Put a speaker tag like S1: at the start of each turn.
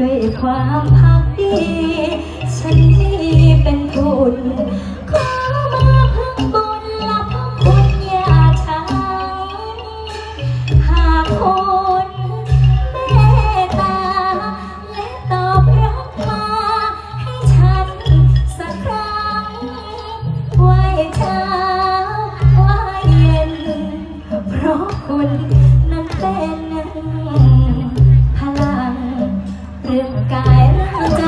S1: ด้วยความพักดี ฉันนี่เป็นทุนขอมาพึ่งบุญและพระคุณย่าช้าหากคุณเมตตา และตอบรับมาให้ฉันสักครั้งไหวเช้าไหวเย็น เพราะคุณนั้นเป็น กายเรื่องใจ